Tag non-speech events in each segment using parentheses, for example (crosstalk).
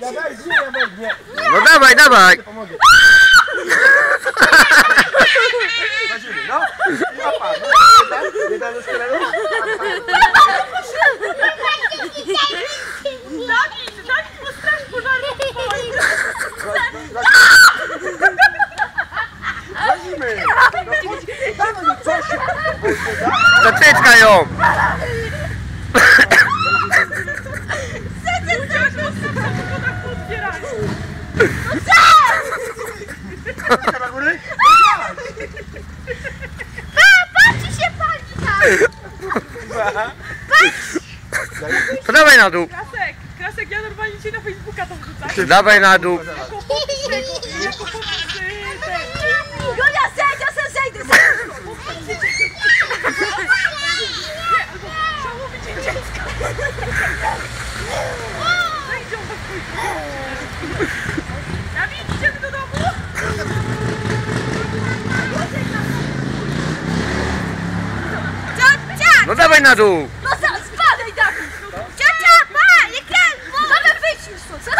Ja weźmie, ja weźmie. No dawaj, dawaj! Pomogę. Wazimy, no. I łapa. No, jeden, jeden ze skleru. Dawid, Dawid, bo straż pożarna. Wazimy. No dawaj, no co się? Zatyczka ją! Na góry. Patrzcie się pali tam! To dawaj na dół! Krasek, Krasek, ja normalnie cię na Facebooka to wrzucam. Dawaj na dół! Julia, zejdź, ja se zejdę, cię dziecka. Zajdzie on do No dawaj na dół! No za, spadaj tak! Ciocia, pa! Jak ja... Mamy wyjść już stąd, co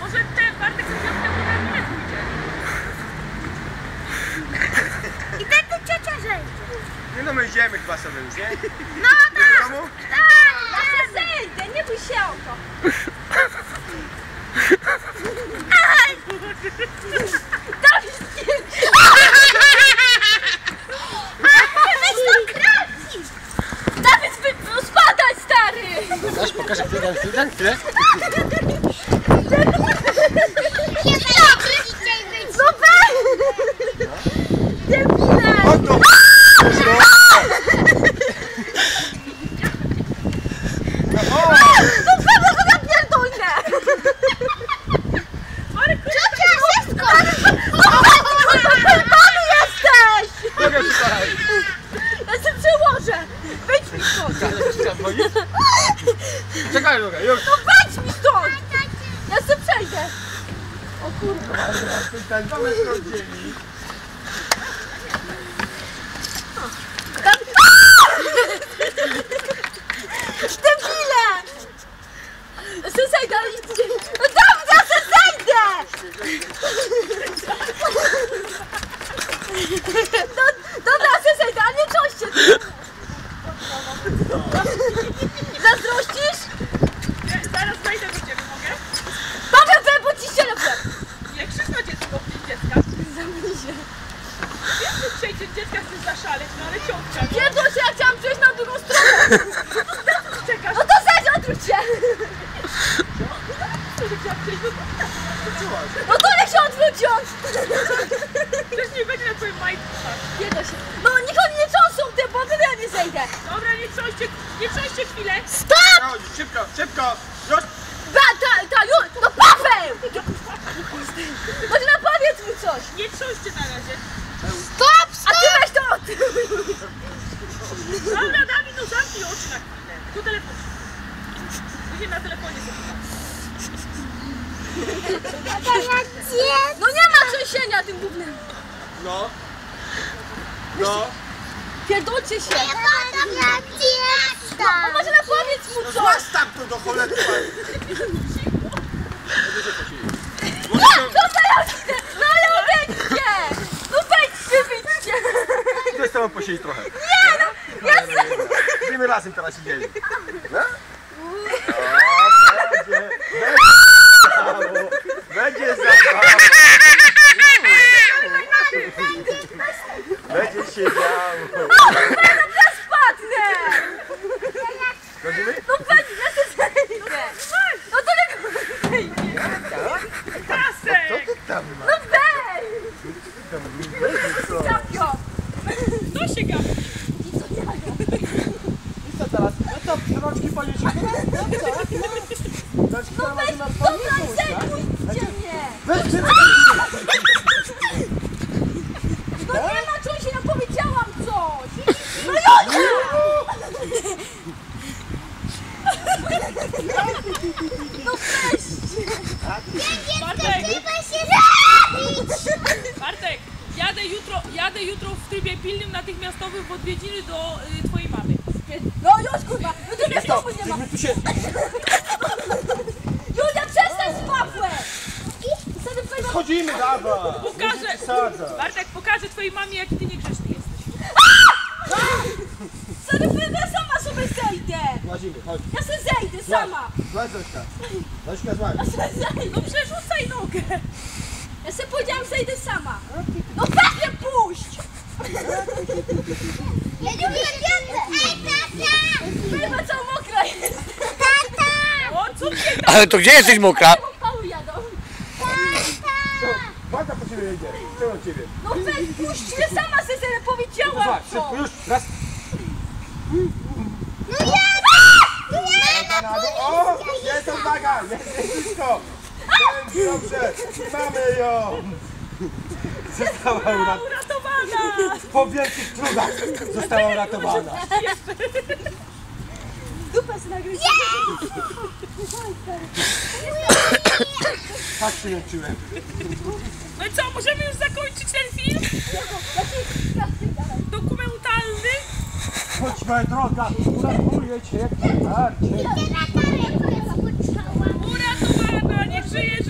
może ten Bartek z Piotrem na mnie pójdzie. I ten to ciocia zejdzie. Nie no, my idziemy chyba sobie już, nie? No Do tak! domu? Tak! Ja se zejdę, nie bój się o to. (laughs) Aj! Dawid, nie! Weź to kraci! Dawid, wy, no spadaj, stary! Pokaż, pokaż, jak chwilę, chwilę, chwilę. No weź! Debile! Chodź tu. No pewno go napierdolnę! Ciocia, wszystko! Napierdolony jesteś! Nogę przypalaj. Ja się przełożę! Wyjdź mi stąd! Czekaj, nogę, już. No wejdź mi stąd! Ja się przejdę! O kurwa! Ten rozdzieli. Debile! Ja się zejdę, ale nic nie... No Dawid, ja się zejdę! No, dobra, ja się zejdę, ale nie cząście! Zazdrościsz? Nie, zaraz wejdę do ciebie, mogę? Paweł, bo ci ścielę w łeb! Nie krzyknąć jest do dziecka. Zamknij się. Wiem, że dzisiaj cię dziecka chcesz zaszaleć, no ale ciągnia. Pierdol się, ja chciałam przejść na drugą stronę! Czekasz, No to zejdź, odwróć się! że chciałam przejść do No to niech się odwróci on! Przecież nie będzie na twoim majtku. Pierdol się. No niech oni nie cząsą te boty, ja nie zejdę! Dobra, nie trząście, nie trząście chwilę. Stop! Chodź, szybko, szybko. Już. Ta, ta, ta, już! No Paweł! Może na powiedz mu coś! Nie trząście na razie. Stop, stop! A ty weź to od... Dobra, Dawid, no zamknij oczy na chwilę. Tu telefon. Będzie na telefonie. No nie ma trzęsienia tym głównym! No. No. Pierdolcie się! No może na powiedz mu złaź tam tu do cholery. Nie! No to ja idę! No ale odejdźcie! No wejdźcie, wyjdźcie! Z tobą posiedzieć trochę. Nie no! Ja. Będziemy razem teraz siedzieli. No? O, będzie. Będzie. Będzie się działo. Ja spadnę! Chodzimy? No wejdź, ja się zejdę! No to nie zejdzie! Kasek! Tam ma. No wejdź! Tam będzie co. Zapio! To się gapi. I co teraz? No to rączki policzymy? No co? No weź, tak? zejmujcie mnie! Weź ty No nie ma czuj się, no powiedziałam coś! No Jonia! No weźcie! Bartek, Bartek, jadę jutro, jadę jutro w trybie pilnym natychmiastowym w odwiedziny do y, twojej mamy. No już kurwa! No ty mnie znowu nie ma! Tu się... Julia, przestań wchodzimy, dawaj. Pokażę. Bartek, pokażę twojej mamie, jaki ty niegrzeczny jesteś. Sorry, bo ja sama sobie Łazimy, chodź. Ja sobie zejdę sama. Złaź Zośka. Zośka, złaź. Ja sobie zejdę. No przerzucaj nogę. Ja sobie powiedziałam, zejdę sama. No weź mnie puść! Ja nie umiem wiatr! Ej, tata! Chyba cała mokra jest. Tata! O, co mnie tam? Ale to gdzie jesteś mokra? Banda po ciebie jedzie. Ciebie? No weź puść mnie sama sobie zejdę, powiedziałam Zobacz, to. już, raz. Na dół. O, jest odwaga, jest. Będzie dobrze, mamy ją. Została uratowana. Uratowana! Po wielkich trudach została uratowana. Dupę sobie nagryźć. Tak się leczyłem. No i co, możemy już zakończyć ten Moja droga, uratuje cię, tarcie. Uratowała, nie żyjesz!